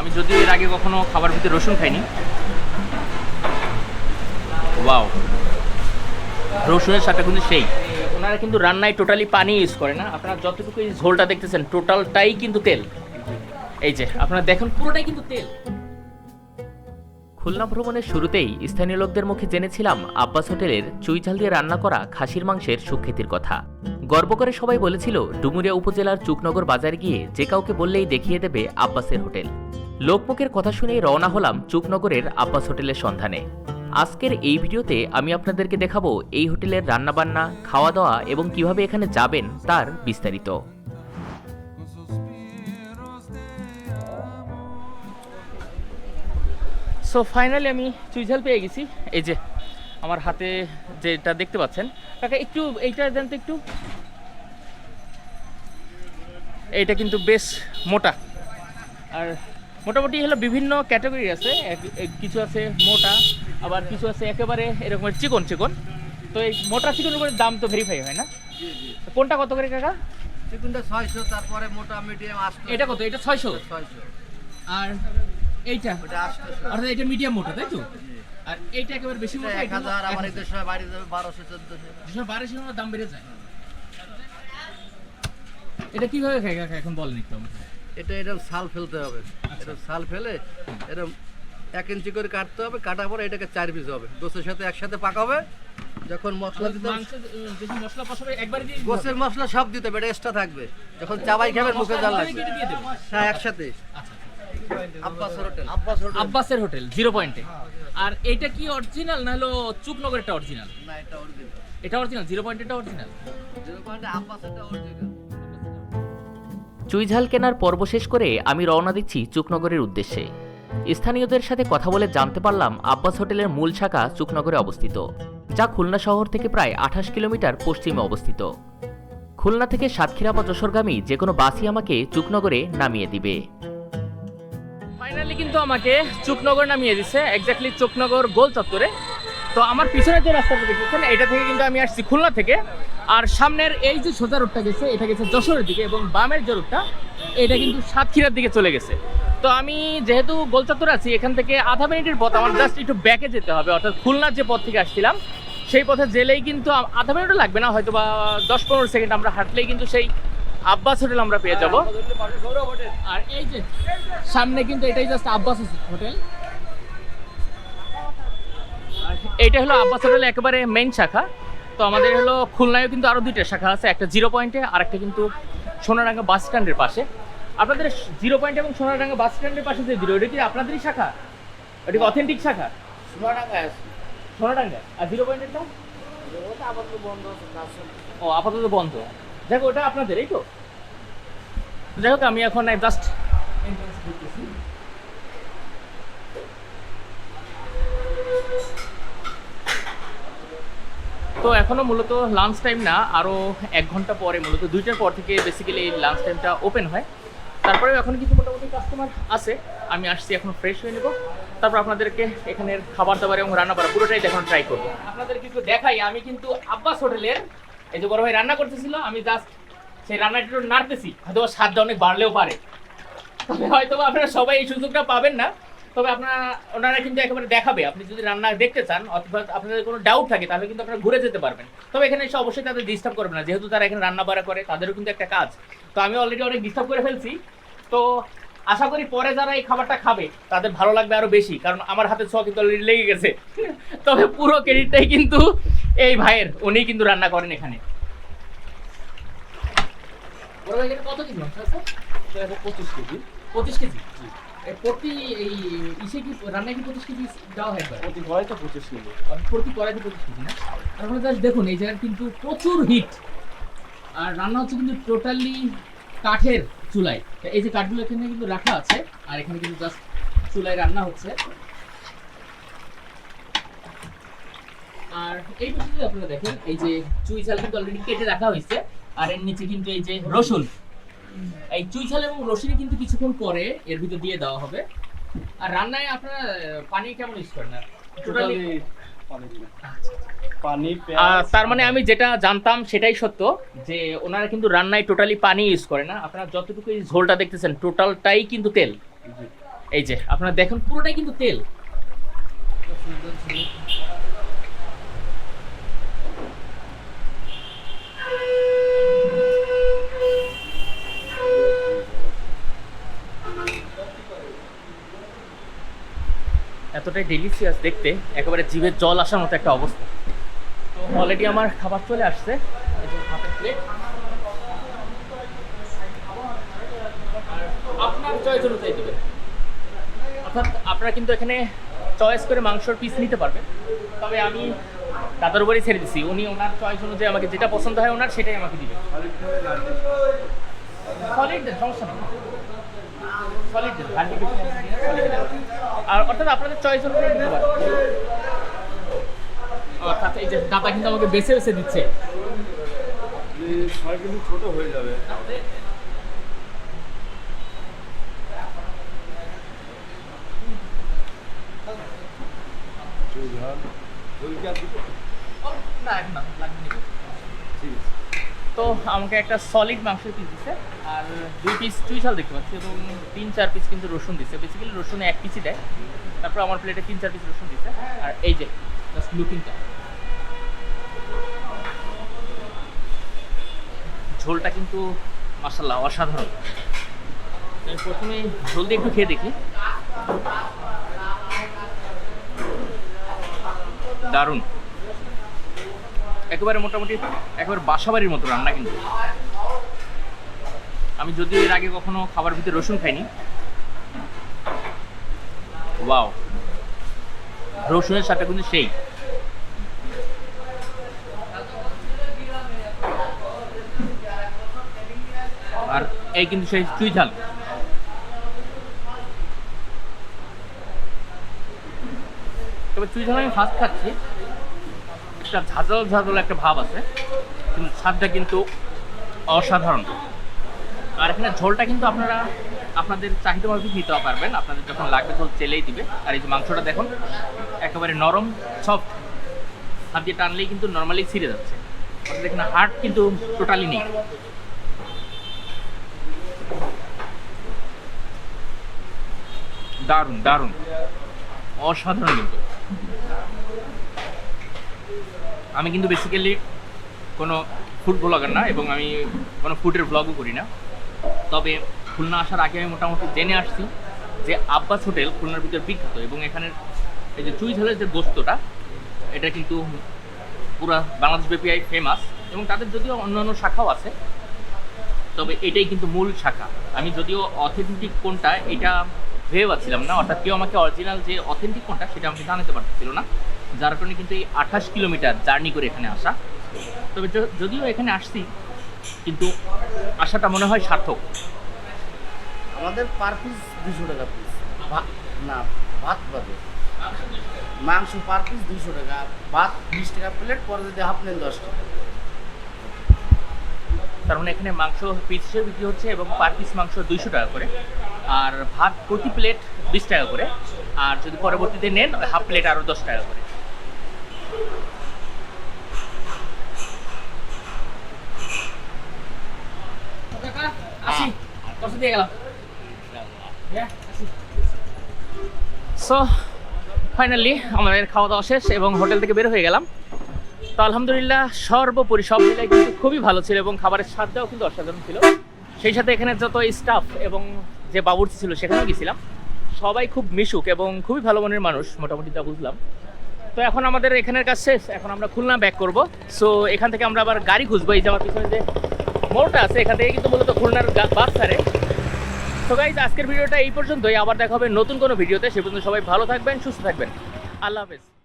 আমি যদি এর আগে কখনো খাবার ভিতরে রসুন খাইনি। ওয়াও। রসুনের সাথে কিন্তু সেই। ওনারা কিন্তু রান্নায় টোটালি পানি ইউজ করে না। আপনারা যতটুকু ঝোলটা দেখতেছেন, টোটালটাই কিন্তু তেল। এই যে, আপনারা দেখুন পুরোটাই কিন্তু তেল। খুলনা ভ্রমণের শুরুতেই স্থানীয় লোকদের মুখে জেনেছিলাম আব্বাস হোটেলের চুইঝাল দিয়ে রান্না করা খাসির মাংসের সুখ্যাতির কথা। গর্ব করে সবাই বলেছিল, ডুমুরিয়া উপজেলার চুকনগর বাজার গিয়ে যে কাউকে বললেই দেখিয়ে দেবে আব্বাসের হোটেল। লোকমুখের কথা শুনেই রওনা হলাম চুকনগরের আব্বাস হোটেলের সন্ধানে। আজকের এই ভিডিওতে আমি আপনাদেরকে দেখাবো এই হোটেলের রান্নাবান্না খাওয়া দাওয়া এবং কীভাবে এখানে যাবেন তার বিস্তারিত। সো ফাইনালি আমি চুইঝাল পেয়ে গেছি। এই যে আমার হাতে যেটা দেখতে পাচ্ছেন। কাকা একটু এইটা দেন তো একটু। এইটা কিন্তু বেশ মোটা। আর মোটামুটি হলো বিভিন্ন ক্যাটাগরি আছে। কিছু আছে মোটা আবার কিছু আছে একেবারে এরকম চিকন চিকন। তো এই মোটা চিকন উপরে দাম তো ভেরিফাই হয় না। কোনটা কত করে কাকা? চিকনটা ছয়শো তারপরে মোটা মিডিয়াম এটা কত? এটা ছয়শো? ছয়শো। আর এইটা? অর্থাৎ এটা মিডিয়াম মোটা তাই তো? আর এইটা একেবারে বেশি মোটা এক হাজার আমার যাবে বারোশো চোদ্দশো যেসব বারোশো দাম বেড়ে যায়। এটা কীভাবে খাই কাকা? এখন বলেন একটু এটা এরকম ফেলতে হবে। এরকম সাল ফেলে এরকম এক ইঞ্চি করে কাটতে হবে কাটার পরে এটাকে চার পিস হবে। গোসের সাথে একসাথে পাকাবে যখন মশলা দিতে মশলা একবারে দিয়ে গোসের মশলা সব দিতে হবে এটা এক্সট্রা থাকবে। যখন চাবাই খাবেন মুখে দেবেন? হ্যাঁ একসাথে। আচ্ছা। আব্বাসের হোটেল জিরো পয়েন্টে আর এটা কি অরিজিনাল না হলো চুকনগরেরটা অরিজিনাল এটা অরিজিনাল এটা অরিজিনাল জিরো অরিজিনাল চুইঝাল কেনার পর্ব শেষ করে আমি রওনা দিচ্ছি চুকনগরের উদ্দেশ্যে। স্থানীয়দের সাথে কথা বলে জানতে পারলাম আব্বাস হোটেলের মূল শাখা চুকনগরে অবস্থিত যা খুলনা শহর থেকে প্রায় আঠাশ কিলোমিটার পশ্চিমে অবস্থিত। খুলনা থেকে সাতক্ষীরা বা যশোরগামী যে কোনো বাসই আমাকে চুকনগরে নামিয়ে দিবে। ফাইনালি কিন্তু আমাকে চুকনগর নামিয়ে দিছে এক্স্যাক্টলি চুকনগর গোল চত্বরে। তো আমার পিছনে যে রাস্তাটা দেখেছেন এটা থেকে কিন্তু আমি আসছি খুলনা থেকে। আর সামনের এই যে সোজা রোডটা গেছে, এটা গেছে যশোরের দিকে এবং বামের যে রোডটা, এটা কিন্তু সাতক্ষীরার দিকে চলে গেছে। তো আমি যেহেতু গোল চত্বরে আছি, এখান থেকে আধা মিনিটের পথ আমার জাস্ট একটু ব্যাকে যেতে হবে, অর্থাৎ খুলনার যে পথ থেকে আসছিলাম, সেই পথে জেলেই কিন্তু আধা মিনিটও লাগবে না হয়তো বা দশ পনেরো সেকেন্ড আমরা হাঁটলেই কিন্তু সেই আব্বাস হোটেল আমরা পেয়ে যাব। আর এই যে সামনে কিন্তু এটাই জাস্ট আব্বাস হোটেল। এইটা হলো আব্বাস হোটেল একেবারে মেইন শাখা। তো আমাদের হলো খুলনায়ও কিন্তু আরও দুইটা শাখা আছে একটা জিরো পয়েন্টে আর একটা কিন্তু সোনারাঙ্গা বাস স্ট্যান্ডের পাশে। আপনাদের জিরো পয়েন্ট এবং সোনারাঙ্গা বাস স্ট্যান্ডের পাশে যে জিরো এটা কি আপনাদেরই শাখা? এটা কি অথেন্টিক শাখা? সোনারাঙ্গা আর জিরো পয়েন্টেরটা? ও আপাতত বন্ধ। দেখো, ওটা আপনাদের, এই তো। যাই হোক, আমি এখন জাস্ট তো এখনও মূলত লাঞ্চ টাইম না আরও এক ঘণ্টা পরে, মূলত দুইটার পর থেকে বেসিক্যালি এই লাঞ্চ টাইমটা ওপেন হয়। তারপরে এখন কিছু মোটামুটি কাস্টমার আছে, আমি আসছি এখন ফ্রেশ হয়ে নেব। তারপর আপনাদেরকে এখানের খাবার দাবার এবং রান্না করা পুরোটাই দেখানো ট্রাই করব। আপনাদেরকে একটু দেখাই, আমি কিন্তু আব্বাস হোটেলের এই যে বড় ভাই রান্না করতেছিল, আমি জাস্ট সেই রান্নাটা একটু নাড়তেছি। হয়তো স্বাদটা অনেক বাড়লেও পারে। তবে হয়তো আপনারা সবাই এই সুযোগটা পাবেন না। তবে আপনারা, ওনারা কিন্তু একেবারে দেখাবে। আপনি যদি রান্না দেখতে চান, অথবা আপনাদের কোনো ডাউট থাকে, তাহলে কিন্তু আপনারা ঘুরে যেতে পারবেন। তবে এখানে এসে অবশ্যই তাদের ডিস্টার্ব করবে না। যেহেতু তারা এখানে রান্না বাড়া করে, তাদেরও কিন্তু একটা কাজ। তো আমি অলরেডি অনেক ডিস্টার্ব করে ফেলছি। তো আশা করি পরে যারা এই খাবারটা খাবে তাদের ভালো লাগবে আরও বেশি কারণ আমার হাতে ছোঁয়া কিন্তু অলরেডি লেগে গেছে। তবে পুরো ক্রেডিটটাই কিন্তু এই ভাইয়ের উনি কিন্তু রান্না করেন এখানে। কত কেজি পঁচিশ কেজি। পঁচিশ কেজি? প্রতি এই ইসে কি রান্নায় কি পঁচিশ কেজি দেওয়া হয়? প্রতি পঁচিশ কেজি। প্রতি কড়াইতে পঁচিশ কেজি না? আর জাস্ট দেখুন এই জায়গায় কিন্তু প্রচুর হিট আর রান্না হচ্ছে কিন্তু টোটালি কাঠের। চুলায় এই যে কাঠগুলো এখানে কিন্তু রাখা আছে আর এখানে কিন্তু জাস্ট চুলায় রান্না হচ্ছে। আর এই পাশে যদি আপনারা দেখেন এই যে চুই ঝাল কিন্তু অলরেডি কেটে রাখা হয়েছে আর এর নিচে কিন্তু এই যে রসুন। এই চুই ঝাল এবং রসুনই কিন্তু কিছুক্ষণ পরে এর ভিতর দিয়ে দেওয়া হবে। আর রান্নায় আপনারা পানি কেমন ইউজ করেন? টোটালি টোটালি পানি দিবে। পানি আহ, পেঁয়াজ তার মানে আমি যেটা জানতাম সেটাই সত্য যে ওনারা কিন্তু রান্নায় টোটালি পানি ইউজ করে না। আপনারা যতটুকু এই ঝোলটা দেখতেছেন টোটালটাই কিন্তু তেল। এই যে আপনারা দেখুন পুরোটাই কিন্তু তেল। এতটাই ডেলিসিয়াস দেখতে একেবারে জিভের জল আসার মতো একটা অবস্থা। অলরেডি আমার খাবার চলে আসছে। অর্থাৎ আপনারা কিন্তু এখানে চয়েস করে মাংসর পিস নিতে পারবেন। তবে আমি দাদার উপরেই ছেড়ে দিচ্ছি উনি ওনার চয়েস অনুযায়ী আমাকে যেটা পছন্দ হয় ওনার সেটাই আমাকে দেন, সমস্যা আর অর্থাৎ আপনাদের চয়েস অনুযায়ী এই যে দাদা কিন্তু আমাকে বেছে বেছে দিচ্ছে। ছোট হয়ে যাবে। তো আমাকে একটা সলিড মাংস পিস দিছে আর দুই পিস চুই ঝাল দেখতে পাচ্ছি এবং তিন চার পিস কিন্তু রসুন দিছে। বেসিক্যালি রসুনে এক পিসই দেয় তারপর আমার প্লেটে তিন চার পিস রসুন দিছে আর এই যে জাস্ট লুকিংটা ঝোলটা কিন্তু মাসাল্লাহ অসাধারণ। প্রথমে ঝোল দিয়ে একটু খেয়ে দেখি। দারুণ। একেবারে মোটামুটি, একেবারে বাসাবাড়ির মতো রান্না কিন্তু। আমি যদিও এর আগে কখনো খাবার ভিতরে রসুন খাইনি। ওয়াও। রসুনের সাথে কিন্তু সেই আর এই কিন্তু সেই চুই ঝাল। তবে চুই ঝাল আমি ফার্স্ট খাচ্ছি। একটা ঝাঁঝাল ঝাঁঝাল একটা ভাব আছে, কিন্তু স্বাদটা কিন্তু অসাধারণ। আর এখানে ঝোলটা কিন্তু আপনারা আপনাদের চাহিদা মাফিক নিতে পারবেন। আপনাদের যখন লাগবে ঝোল চেলেই দিবে। আর এই যে মাংসটা দেখুন, একেবারে নরম সফট হাত দিয়ে টানলেই কিন্তু নর্মালি ছিঁড়ে যাচ্ছে। অর্থাৎ এখানে হার্ট কিন্তু টোটালি নেই। দারুণ দারুণ। অসাধারণ কিন্তু। আমি কিন্তু বেসিক্যালি কোনো ফুড ব্লগার না এবং আমি কোনো ফুডের ব্লগও করি না। তবে খুলনা আসার আগে আমি মোটামুটি জেনে আসছি যে আব্বাস হোটেল খুলনার ভিতরে বিখ্যাত এবং এখানের এই যে চুই ঝালের যে গোস্তটা, এটা কিন্তু পুরা বাংলাদেশ ব্যাপী ফেমাস এবং তাদের যদিও অন্যান্য শাখাও আছে, তবে এটাই কিন্তু মূল শাখা। আমি যদিও অথেন্টিক কোনটা, এটা ভেবে পাচ্ছিলাম না। অর্থাৎ কেউ আমাকে অরিজিনাল যে অথেন্টিক কোনটা সেটা আমাকে জানাতে পারছিল না। যার কারণে কিন্তু এই আঠাশ কিলোমিটার জার্নি করে এখানে আসা। তবে যদিও এখানে আসছি কিন্তু আসাটা মনে হয় সার্থক। আমাদের পার পিস দুশো টাকা পিস না ভাত বাদে। মাংস পার পিস দুশো টাকা ভাত বিশ টাকা প্লেট পরে যদি হাফ নেন দশ টাকা। তার মানে এখানে মাংস পিস হিসেবে বিক্রি হচ্ছে এবং পার পিস মাংস দুইশো টাকা করে। আর ভাত প্রতি প্লেট বিশ টাকা করে। আর যদি পরবর্তীতে নেন হাফ প্লেট আরও দশ টাকা করে। সো ফাইনালি আমাদের খাওয়া দাওয়া শেষ এবং হোটেল থেকে বের হয়ে গেলাম। তো আলহামদুলিল্লাহ সর্বোপরি সব মিলাই কিন্তু খুবই ভালো ছিল এবং খাবারের স্বাদটাও কিন্তু অসাধারণ ছিল। সেই সাথে এখানে যত স্টাফ এবং যে বাবুর্চি ছিল, সেখানেও গেছিলাম। সবাই খুব মিশুক এবং খুবই ভালো মনের মানুষ, মোটামুটি যা বুঝলাম। তো এখন আমাদের এখানের কাজ শেষ, এখন আমরা খুলনা ব্যাক করব। সো এখান থেকে আমরা আবার গাড়ি খুঁজবো, এই যে আমার পিছনে যে মোড়টা আছে, এখান থেকে কিন্তু মূলত খুলনার বাস ছাড়ে। তো গাইজ আজকের ভিডিওটা এই পর্যন্তই। আবার দেখা হবে নতুন কোনো ভিডিওতে। সে পর্যন্ত সবাই ভালো থাকবেন, সুস্থ থাকবেন। আল্লাহ হাফেজ।